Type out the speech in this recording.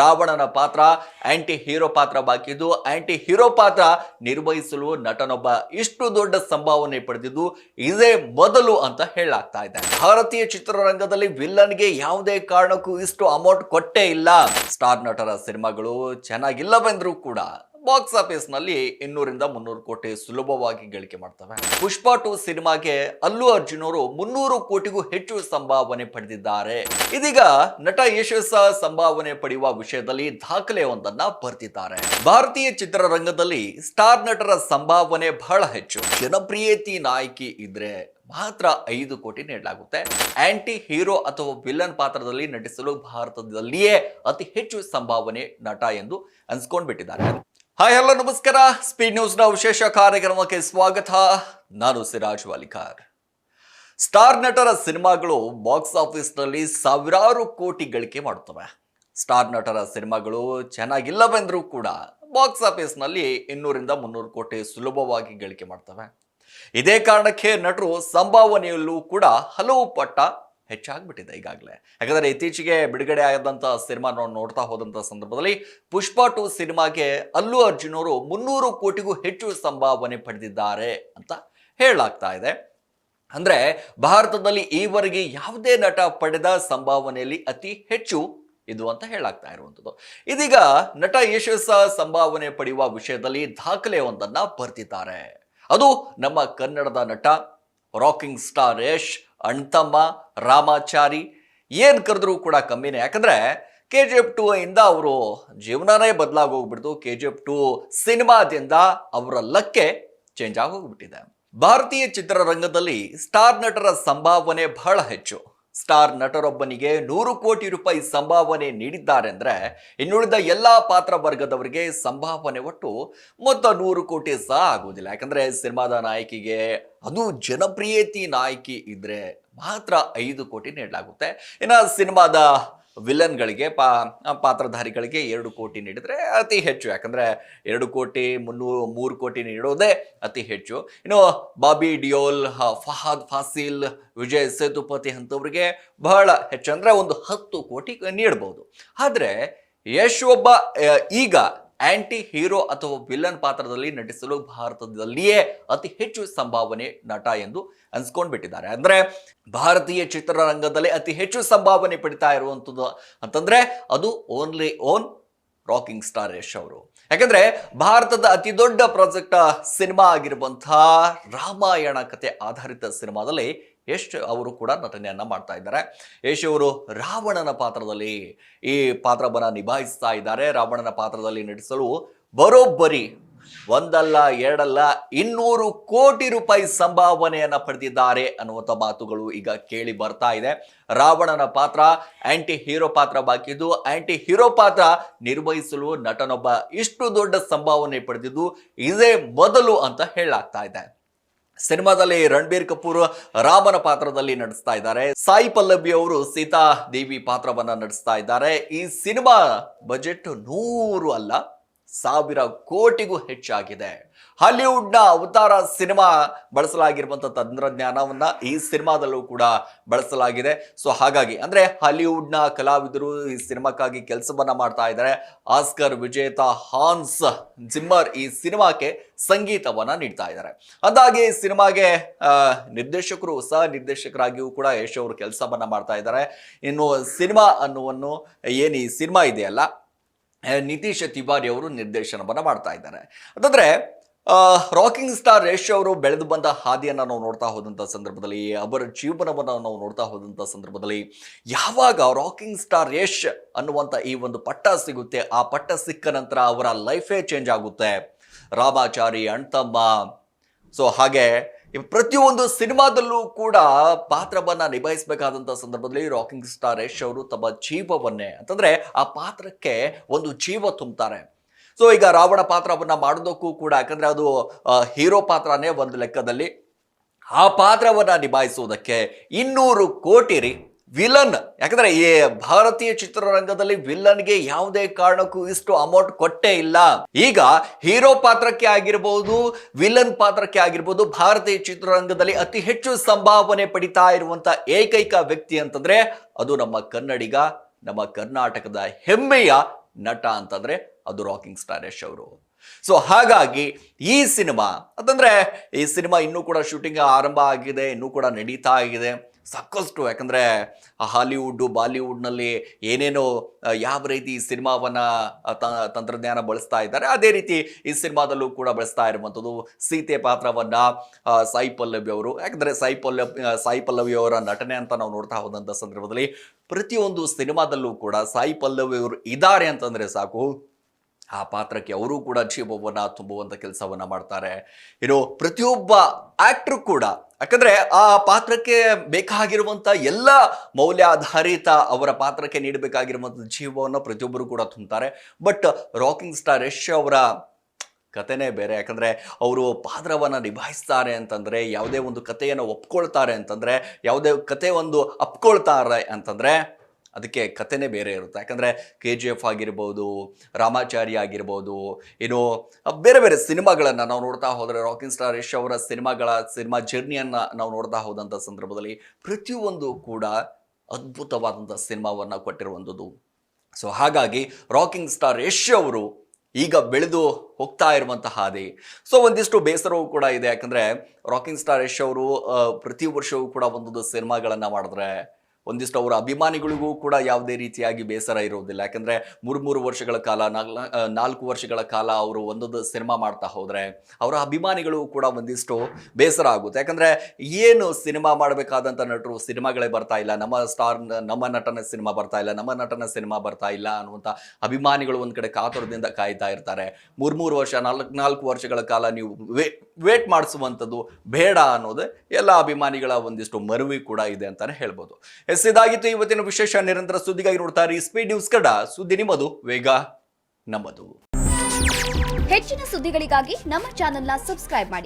ರಾವಣನ ಪಾತ್ರ aunty hero ಪಾತ್ರ ಬಾಕಿದ್ದು. ಆಂಟಿ ಹೀರೋ ಪಾತ್ರ ನಿರ್ವಹಿಸಲು ನಟನೊಬ್ಬ ಇಷ್ಟು ದೊಡ್ಡ ಸಂಭಾವನೆ ಪಡೆದಿದ್ದು, ಇದೇ ಮೊದಲು ಅಂತ ಹೇಳಾಗ್ತಾ ಇದೆ. ಭಾರತೀಯ ಚಿತ್ರರಂಗದಲ್ಲಿ ವಿಲ್ಲನ್ಗೆ ಯಾವುದೇ ಕಾರಣಕ್ಕೂ ಇಷ್ಟು ಅಮೌಂಟ್ ಕೊಟ್ಟೇ ಇಲ್ಲ. ಸ್ಟಾರ್ ನಟರ ಸಿನಿಮಾಗಳು ಚೆನ್ನಾಗಿಲ್ಲವೆಂದ್ರೂ ಕೂಡ. ಬಾಕ್ಸ್ ಆಫೀಸ್ನಲ್ಲಿ ಇನ್ನೂರಿಂದ ಮುನ್ನೂರು ಕೋಟಿ ಸುಲಭವಾಗಿ ಗಳಿಕೆ ಮಾಡ್ತವೆ. ಪುಷ್ಪ ಟು ಸಿನಿಮಾಗೆ ಅಲ್ಲು ಅರ್ಜುನ್ ಅವರು ಮುನ್ನೂರು ಕೋಟಿಗೂ ಹೆಚ್ಚು ಸಂಭಾವನೆ ಪಡೆದಿದ್ದಾರೆ. ಇದೀಗ ನಟ ಯಶಸ್ ಸಂಭಾವನೆ ಪಡೆಯುವ ವಿಷಯದಲ್ಲಿ ದಾಖಲೆ ಒಂದನ್ನ ಬರೆದಿದ್ದಾರೆ. ಭಾರತೀಯ ಚಿತ್ರರಂಗದಲ್ಲಿ ಸ್ಟಾರ್ ನಟರ ಸಂಭಾವನೆ ಬಹಳ ಹೆಚ್ಚು. ಜನಪ್ರಿಯತಿ ನಾಯಕಿ ಇದ್ರೆ ಮಾತ್ರ ಐದು ಕೋಟಿ ನೀಡಲಾಗುತ್ತೆ. ಆಂಟಿ ಹೀರೋ ಅಥವಾ ವಿಲನ್ ಪಾತ್ರದಲ್ಲಿ ನಟಿಸಲು ಭಾರತದಲ್ಲಿಯೇ ಅತಿ ಹೆಚ್ಚು ಸಂಭಾವನೆ ನಟ ಎಂದು ಅನ್ಸ್ಕೊಂಡ್ಬಿಟ್ಟಿದ್ದಾರೆ. ಹಾಯ್ ಹಲೋ ನಮಸ್ಕಾರ. ಸ್ಪೀಡ್ ನ್ಯೂಸ್ನ ವಿಶೇಷ ಕಾರ್ಯಕ್ರಮಕ್ಕೆ ಸ್ವಾಗತ. ನಾನು ಸಿರಾಜ್ ವಾಲಿಕಾರ್. ಸ್ಟಾರ್ ನಟರ ಸಿನಿಮಾಗಳು ಬಾಕ್ಸ್ ಆಫೀಸ್ನಲ್ಲಿ ಸಾವಿರಾರು ಕೋಟಿ ಗಳಿಕೆ ಮಾಡುತ್ತವೆ ಸ್ಟಾರ್ ನಟರ ಸಿನಿಮಾಗಳು ಚೆನ್ನಾಗಿಲ್ಲವೆಂದರೂ ಕೂಡ ಬಾಕ್ಸ್ ಆಫೀಸ್ನಲ್ಲಿ ಇನ್ನೂರಿಂದ ಮುನ್ನೂರು ಕೋಟಿ ಸುಲಭವಾಗಿ ಗಳಿಕೆ ಮಾಡ್ತವೆ. ಇದೇ ಕಾರಣಕ್ಕೆ ನಟರು ಸಂಭಾವನೆಯಲ್ಲೂ ಕೂಡ ಹಲವು ಪಟ್ಟ ಹೆಚ್ಚಾಗ್ಬಿಟ್ಟಿದೆ ಈಗಾಗಲೇ. ಯಾಕಂದರೆ ಇತ್ತೀಚೆಗೆ ಬಿಡುಗಡೆ ಆದಂಥ ಸಿನಿಮಾ ನಾವು ನೋಡ್ತಾ ಹೋದಂಥ ಸಂದರ್ಭದಲ್ಲಿ ಪುಷ್ಪ ಟು ಸಿನಿಮಾಗೆ ಅಲ್ಲು ಅರ್ಜುನ್ ಅವರು ಮುನ್ನೂರು ಕೋಟಿಗೂ ಹೆಚ್ಚು ಸಂಭಾವನೆ ಪಡೆದಿದ್ದಾರೆ ಅಂತ ಹೇಳಲಾಗ್ತಾ ಇದೆ. ಅಂದರೆ ಭಾರತದಲ್ಲಿ ಈವರೆಗೆ ಯಾವುದೇ ನಟ ಪಡೆದ ಸಂಭಾವನೆಯಲ್ಲಿ ಅತಿ ಹೆಚ್ಚು ಇದು ಅಂತ ಹೇಳಾಗ್ತಾ ಇರುವಂಥದ್ದು. ಇದೀಗ ನಟ ಯಶಸ್ಸ ಸಂಭಾವನೆ ಪಡೆಯುವ ವಿಷಯದಲ್ಲಿ ದಾಖಲೆ ಒಂದನ್ನು ಬರ್ತಿದ್ದಾರೆ ಅದು ನಮ್ಮ ಕನ್ನಡದ ನಟ, ರಾಕಿಂಗ್ ಸ್ಟಾರ್ ಯಶ್ ಅಣ್ತಮ್ಮ ರಾಮಾಚಾರಿ, ಏನು ಕರೆದ್ರೂ ಕೂಡ ಕಮ್ಮಿನೇ. ಯಾಕಂದರೆ ಕೆ ಜಿ ಎಫ್ ಟು ಇಂದ ಅವರು ಜೀವನನೇ ಬದಲಾಗಿ ಹೋಗ್ಬಿಡ್ತು ಕೆ ಜಿ ಎಫ್ ಟು ಸಿನಿಮಾದಿಂದ ಅವರ ಲಕ್ಕೆ ಚೇಂಜ್ ಆಗೋಗ್ಬಿಟ್ಟಿದೆ. ಭಾರತೀಯ ಚಿತ್ರರಂಗದಲ್ಲಿ ಸ್ಟಾರ್ ನಟರ ಸಂಭಾವನೆ ಬಹಳ ಹೆಚ್ಚು. ಸ್ಟಾರ್ ನಟರೊಬ್ಬನಿಗೆ ನೂರು ಕೋಟಿ ರೂಪಾಯಿ ಸಂಭಾವನೆ ನೀಡಿದ್ದಾರೆ ಅಂದ್ರೆ ಇನ್ನುಳಿದ ಎಲ್ಲ ಪಾತ್ರ ವರ್ಗದವರಿಗೆ ಸಂಭಾವನೆ ಒಟ್ಟು ಮೊತ್ತ ನೂರು ಕೋಟಿ ಸಹ ಆಗುವುದಿಲ್ಲ. ಯಾಕಂದ್ರೆ ಸಿನಿಮಾದ ನಾಯಕಿಗೆ ಅದು ಜನಪ್ರಿಯತೆ ನಾಯಕಿ ಇದ್ರೆ ಮಾತ್ರ ಐದು ಕೋಟಿ ನೀಡಲಾಗುತ್ತೆ. ಇನ್ನು ಸಿನಿಮಾದ ವಿಲನ್ಗಳಿಗೆ ಪಾ, ಪಾತ್ರಧಾರಿಗಳಿಗೆ ಎರಡು ಕೋಟಿ ನೀಡಿದರೆ ಅತಿ ಹೆಚ್ಚು. ಯಾಕಂದರೆ ಎರಡು ಕೋಟಿ, ಮುನ್ನೂರು, ಮೂರು ಕೋಟಿ ನೀಡೋದೇ ಅತಿ ಹೆಚ್ಚು. ಇನ್ನು ಬಾಬಿ ಡಿಯೋಲ್ ಫಹಾದ್ ಫಾಸಿಲ್, ವಿಜಯ್ ಸೇತುಪತಿ ಅಂಥವ್ರಿಗೆ ಬಹಳ ಹೆಚ್ಚು. ಅಂದರೆ ಒಂದು ಹತ್ತು ಕೋಟಿ ನೀಡಬಹುದು ಆದರೆ ಯಶ್ ಒಬ್ಬ ಈಗ ಆಂಟಿ ಹೀರೋ ಅಥವಾ ವಿಲನ್ ಪಾತ್ರದಲ್ಲಿ ನಟಿಸಲು ಭಾರತದಲ್ಲಿಯೇ ಅತಿ ಹೆಚ್ಚು ಸಂಭಾವನೆ ನಟ ಎಂದು ಅನ್ಸ್ಕೊಂಡ್ಬಿಟ್ಟಿದ್ದಾರೆ. ಅಂದ್ರೆ ಭಾರತೀಯ ಚಿತ್ರರಂಗದಲ್ಲಿ ಅತಿ ಹೆಚ್ಚು ಸಂಭಾವನೆ ಪಡಿತಾ ಇರುವಂಥದ್ದು ಅಂತಂದ್ರೆ ಅದು only own rocking star Yash ಅವರು. ಯಾಕಂದ್ರೆ ಭಾರತದ ಅತಿ ದೊಡ್ಡ ಪ್ರಾಜೆಕ್ಟ್ ಸಿನಿಮಾ ಆಗಿರುವಂತಹ ರಾಮಾಯಣ ಕತೆ ಆಧಾರಿತ ಸಿನಿಮಾದಲ್ಲಿ ಯಶ್ ಅವರು ಕೂಡ ನಟನೆಯನ್ನ ಮಾಡ್ತಾ ಇದ್ದಾರೆ. ಯಶ್ ಅವರು ರಾವಣನ ಪಾತ್ರದಲ್ಲಿ ಈ ಪಾತ್ರವನ್ನು ನಿಭಾಯಿಸ್ತಾ ಇದ್ದಾರೆ. ರಾವಣನ ಪಾತ್ರದಲ್ಲಿ ನಟಿಸಲು ಬರೋಬ್ಬರಿ ಒಂದಲ್ಲ, ಎರಡಲ್ಲ, ಇನ್ನೂರು ಕೋಟಿ ರೂಪಾಯಿ ಸಂಭಾವನೆಯನ್ನ ಪಡೆದಿದ್ದಾರೆ ಅನ್ನುವಂಥ ಮಾತುಗಳು ಈಗ ಕೇಳಿ ಬರ್ತಾ ಇದೆ. ರಾವಣನ ಪಾತ್ರ ಆಂಟಿ ಹೀರೋ ಪಾತ್ರ ಬಾಕಿದ್ದು. ಆಂಟಿ ಹೀರೋ ಪಾತ್ರ ನಿರ್ವಹಿಸಲು ನಟನೊಬ್ಬ ಇಷ್ಟು ದೊಡ್ಡ ಸಂಭಾವನೆ ಪಡೆದಿದ್ದು, ಇದೇ ಮೊದಲು ಅಂತ ಹೇಳಾಗ್ತಾ ಇದೆ. ಸಿನಿಮಾದಲ್ಲಿ ರಣಬೀರ್ ಕಪೂರ್ ರಾಮನ ಪಾತ್ರದಲ್ಲಿ ನಟಿಸ್ತಾ ಇದ್ದಾರೆ. ಸಾಯಿ ಪಲ್ಲವಿ ಅವರು ಸೀತಾ ದೇವಿ ಪಾತ್ರವನ್ನ ನಡೆಸ್ತಾ ಇದ್ದಾರೆ. ಈ ಸಿನಿಮಾ ಬಜೆಟ್ ನೂರು ಅಲ್ಲ ಸಾವಿರ ಕೋಟಿಗೂ ಹೆಚ್ಚಾಗಿದೆ. ಹಾಲಿವುಡ್ನ ಅವತಾರ ಸಿನಿಮಾ ಬಳಸಲಾಗಿರುವಂಥ ತಂತ್ರಜ್ಞಾನವನ್ನು ಈ ಸಿನಿಮಾದಲ್ಲೂ ಕೂಡ ಬಳಸಲಾಗಿದೆ. ಸೊ ಹಾಗಾಗಿ, ಅಂದ್ರೆ ಹಾಲಿವುಡ್ನ ಕಲಾವಿದರು ಈ ಸಿನಿಮಾಕ್ಕಾಗಿ ಕೆಲಸವನ್ನ ಮಾಡ್ತಾ ಇದ್ದಾರೆ. ಆಸ್ಕರ್, ವಿಜೇತ, ಹಾನ್ಸ್ ಜಿಮ್ಮರ್ ಈ ಸಿನಿಮಾಕ್ಕೆ ಸಂಗೀತವನ್ನ ನೀಡ್ತಾ ಇದ್ದಾರೆ. ಅಂದಾಗೆ ಈ ಸಿನಿಮಾಗೆ ನಿರ್ದೇಶಕರು ಸಹ ನಿರ್ದೇಶಕರಾಗಿಯೂ ಕೂಡ ಯಶ್ ಅವರು ಕೆಲಸವನ್ನ ಮಾಡ್ತಾ ಇದ್ದಾರೆ. ಇನ್ನು ಸಿನಿಮಾ ಅನ್ನುವನ್ನು ಏನು ಈ ಸಿನಿಮಾ ಇದೆಯಲ್ಲ ನಿತೀಶ್ ತಿವಾರಿ ಅವರು ನಿರ್ದೇಶನವನ್ನು ಮಾಡ್ತಾ ಇದ್ದಾರೆ. ಅಂತಂದರೆ ರಾಕಿಂಗ್ ಸ್ಟಾರ್ ರೇಷ್ ಅವರು ಬೆಳೆದು ಬಂದ ಹಾದಿಯನ್ನು ನಾವು ನೋಡ್ತಾ ಹೋದಂಥ ಸಂದರ್ಭದಲ್ಲಿ, ಅವರ ಜೀವನವನ್ನು ನಾವು ನೋಡ್ತಾ ಹೋದಂಥ ಸಂದರ್ಭದಲ್ಲಿ ಯಾವಾಗ ರಾಕಿಂಗ್ ಸ್ಟಾರ್ ರೇಷ್ ಅನ್ನುವಂಥ ಈ ಒಂದು ಪಟ್ಟ ಸಿಗುತ್ತೆ, ಆ ಪಟ್ಟ ಸಿಕ್ಕ ನಂತರ ಅವರ ಲೈಫೇ ಚೇಂಜ್ ಆಗುತ್ತೆ. ರಾಮಾಚಾರಿ, ಅಣ್ತಮ್ಮ ಸೊ ಹಾಗೆ ಪ್ರತಿಯೊಂದು ಸಿನಿಮಾದಲ್ಲೂ ಕೂಡ ಪಾತ್ರವನ್ನ ನಿಭಾಯಿಸಬೇಕಾದಂತ ಸಂದರ್ಭದಲ್ಲಿ ರಾಕಿಂಗ್ ಸ್ಟಾರ್ ಯಶ್ ಅವರು ತಮ್ಮ ಜೀವವನ್ನೇ, ಅಂತಂದ್ರೆ ಆ ಪಾತ್ರಕ್ಕೆ ಒಂದು ಜೀವ ತುಂಬುತ್ತಾರೆ ಸೊ, ಈಗ ರಾವಣ ಪಾತ್ರವನ್ನ ಮಾಡೋದಕ್ಕೂ ಕೂಡ, ಯಾಕಂದ್ರೆ ಅದು ಹೀರೋ ಪಾತ್ರನೇ ಒಂದು ಲೆಕ್ಕದಲ್ಲಿ. ಆ ಪಾತ್ರವನ್ನ ನಿಭಾಯಿಸುವುದಕ್ಕೆ ಇನ್ನೂರು ಕೋಟಿ ರೀ. ವಿಲನ್. ಯಾಕಂದ್ರೆ ಈ ಭಾರತೀಯ ಚಿತ್ರರಂಗದಲ್ಲಿ ವಿಲನ್ಗೆ ಯಾವುದೇ ಕಾರಣಕ್ಕೂ ಇಷ್ಟು ಅಮೌಂಟ್ ಕೊಟ್ಟೇ ಇಲ್ಲ. ಈಗ ಹೀರೋ ಪಾತ್ರಕ್ಕೆ ಆಗಿರ್ಬೋದು, ವಿಲನ್ ಪಾತ್ರಕ್ಕೆ ಆಗಿರ್ಬೋದು, ಭಾರತೀಯ ಚಿತ್ರರಂಗದಲ್ಲಿ ಅತಿ ಹೆಚ್ಚು ಸಂಭಾವನೆ ಪಡಿತಾ ಇರುವಂತ ಏಕೈಕ ವ್ಯಕ್ತಿ ಅಂತಂದ್ರೆ ಅದು ನಮ್ಮ ಕನ್ನಡಿಗ, ನಮ್ಮ ಕರ್ನಾಟಕದ ಹೆಮ್ಮೆಯ ನಟ ಅಂತಂದ್ರೆ ಅದು ರಾಕಿಂಗ್ ಸ್ಟಾರ್ ಯಶ್ ಅವರು. ಸೊ ಹಾಗಾಗಿ ಈ ಸಿನಿಮಾ, ಅಂತಂದ್ರೆ ಈ ಸಿನಿಮಾ ಇನ್ನೂ ಕೂಡ ಶೂಟಿಂಗ್ ಆರಂಭ ಆಗಿದೆ, ಇನ್ನೂ ಕೂಡ ನಡೀತಾ ಆಗಿದೆ. ಸಾಕಷ್ಟು. ಯಾಕಂದರೆ ಹಾಲಿವುಡ್ಡು ಬಾಲಿವುಡ್ನಲ್ಲಿ ಏನೇನೋ ಯಾವ ರೀತಿ ಈ ಸಿನಿಮಾವನ್ನು ತಂತ್ರಜ್ಞಾನ ಬಳಸ್ತಾ ಇದ್ದಾರೆ, ಅದೇ ರೀತಿ ಈ ಸಿನಿಮಾದಲ್ಲೂ ಕೂಡ ಬಳಸ್ತಾ ಇರುವಂಥದ್ದು ಸೀತೆ ಪಾತ್ರವನ್ನು ಸಾಯಿ ಪಲ್ಲವಿ ಅವರು. ಯಾಕಂದರೆ ಸಾಯಿ ಪಲ್ಲವ್ ಸಾಯಿ ಪಲ್ಲವಿ ಅವರ ನಟನೆ ಅಂತ ನಾವು ನೋಡ್ತಾ ಹೋದಂಥ ಸಂದರ್ಭದಲ್ಲಿ ಪ್ರತಿಯೊಂದು ಸಿನಿಮಾದಲ್ಲೂ ಕೂಡ ಸಾಯಿ ಪಲ್ಲವಿ ಅವರು ಇದ್ದಾರೆ ಅಂತಂದರೆ ಸಾಕು. ಆ ಪಾತ್ರಕ್ಕೆ ಅವರು ಕೂಡ ಜೀವವನ್ನು ತುಂಬುವಂಥ ಕೆಲಸವನ್ನು ಮಾಡ್ತಾರೆ. ಇನ್ನು ಪ್ರತಿಯೊಬ್ಬ ಆ್ಯಕ್ಟ್ರು ಕೂಡ, ಯಾಕಂದರೆ ಆ ಪಾತ್ರಕ್ಕೆ ಬೇಕಾಗಿರುವಂಥ ಎಲ್ಲ ಮೌಲ್ಯಾಧಾರಿತ ಅವರ ಪಾತ್ರಕ್ಕೆ ನೀಡಬೇಕಾಗಿರುವಂಥ ಜೀವವನ್ನು ಪ್ರತಿಯೊಬ್ಬರು ಕೂಡ ತುಂಬುತ್ತಾರೆ. ಬಟ್ ರಾಕಿಂಗ್ ಸ್ಟಾರ್ ಯಶ್ ಅವರ ಕತೆನೇ ಬೇರೆ. ಯಾಕಂದರೆ ಅವರು ಪಾತ್ರವನ್ನು ನಿಭಾಯಿಸ್ತಾರೆ ಅಂತಂದರೆ, ಯಾವುದೇ ಒಂದು ಕಥೆಯನ್ನು ಒಪ್ಕೊಳ್ತಾರೆ ಅಂತಂದರೆ, ಯಾವುದೇ ಕತೆ ಒಂದು ಅಪ್ಕೊಳ್ತಾರೆ ಅಂತಂದ್ರೆ ಅದಕ್ಕೆ ಕತೆನೇ ಬೇರೆ ಇರುತ್ತೆ. ಯಾಕಂದರೆ ಕೆ ಜಿ ಎಫ್ ಆಗಿರ್ಬೋದು ರಾಮಾಚಾರಿ ಆಗಿರ್ಬೋದು, ಏನು ಬೇರೆ ಬೇರೆ ಸಿನಿಮಾಗಳನ್ನು ನಾವು ನೋಡ್ತಾ ಹೋದರೆ ರಾಕಿಂಗ್ ಸ್ಟಾರ್ ಯಶ್ ಅವರ ಸಿನಿಮಾಗಳ ಸಿನಿಮಾ ಜರ್ನಿಯನ್ನು ನಾವು ನೋಡ್ತಾ ಹೋದಂಥ ಸಂದರ್ಭದಲ್ಲಿ ಪ್ರತಿಯೊಂದು ಕೂಡ ಅದ್ಭುತವಾದಂಥ ಸಿನಿಮಾವನ್ನು ಕೊಟ್ಟಿರುವಂಥದ್ದು. ಸೊ ಹಾಗಾಗಿ ರಾಕಿಂಗ್ ಸ್ಟಾರ್ ಯಶ್ ಅವರು ಈಗ ಬೆಳೆದು ಹೋಗ್ತಾ ಇರುವಂತಹ ಹಾದಿ ಸೊ ಒಂದಿಷ್ಟು ಬೇಸರವೂ ಕೂಡ ಇದೆ. ಯಾಕಂದರೆ ರಾಕಿಂಗ್ ಸ್ಟಾರ್ ಯಶ್ ಅವರು ಪ್ರತಿ ವರ್ಷವೂ ಕೂಡ ಒಂದೊಂದು ಸಿನಿಮಾಗಳನ್ನು ಮಾಡಿದ್ರೆ ಒಂದಿಷ್ಟು ಅವರ ಅಭಿಮಾನಿಗಳಿಗೂ ಕೂಡ ಯಾವುದೇ ರೀತಿಯಾಗಿ ಬೇಸರ ಇರುವುದಿಲ್ಲ. ಯಾಕಂದರೆ ಮೂರು ಮೂರು ವರ್ಷಗಳ ಕಾಲ, ನಾಲ್ಕು ವರ್ಷಗಳ ಕಾಲ ಅವರು ಒಂದೊಂದು ಸಿನಿಮಾ ಮಾಡ್ತಾ ಹೋದರೆ ಅವರ ಅಭಿಮಾನಿಗಳು ಕೂಡ ಒಂದಿಷ್ಟು ಬೇಸರ ಆಗುತ್ತೆ. ಯಾಕಂದರೆ ಏನು ಸಿನಿಮಾ ಮಾಡಬೇಕಾದಂಥ ನಟರು ಸಿನಿಮಾಗಳೇ ಬರ್ತಾ ಇಲ್ಲ. ನಮ್ಮ ಸ್ಟಾರ್, ನಮ್ಮ ನಟನ ಸಿನಿಮಾ ಬರ್ತಾ ಇಲ್ಲ, ನಮ್ಮ ನಟನ ಸಿನಿಮಾ ಬರ್ತಾ ಇಲ್ಲ ಅನ್ನುವಂಥ ಅಭಿಮಾನಿಗಳು ಒಂದು ಕಡೆ ಕಾತುರದಿಂದ ಕಾಯ್ತಾ ಇರ್ತಾರೆ. ಮೂರು ಮೂರು ವರ್ಷ, ನಾಲ್ಕು ನಾಲ್ಕು ವರ್ಷಗಳ ಕಾಲ ನೀವು ವೇಟ್ ಮಾಡಿಸುವಂಥದ್ದು ಬೇಡ ಅನ್ನೋದು ಎಲ್ಲ ಅಭಿಮಾನಿಗಳ ಒಂದಿಷ್ಟು ಮರುವಿ ಕೂಡ ಇದೆ ಅಂತಾನೆ ಹೇಳ್ಬೋದು. ಎಸ್, ಇದಾಗಿತ್ತು ಇವತ್ತಿನ ವಿಶೇಷ ನಿರಂತರ ಸುದ್ದಿಗಾಗಿ ನೋಡ್ತಾರೆ ಸ್ಪೀಡ್ ನ್ಯೂಸ್ ಕಡ ಸುದ್ದಿ ನಿಮ್ಮದು, ವೇಗ ನಮ್ಮದು. ಹೆಚ್ಚಿನ ಸುದ್ದಿಗಳಿಗಾಗಿ ನಮ್ಮ ಚಾನೆಲ್ನ ಸಬ್ಸ್ಕ್ರೈಬ್ ಮಾಡಿ.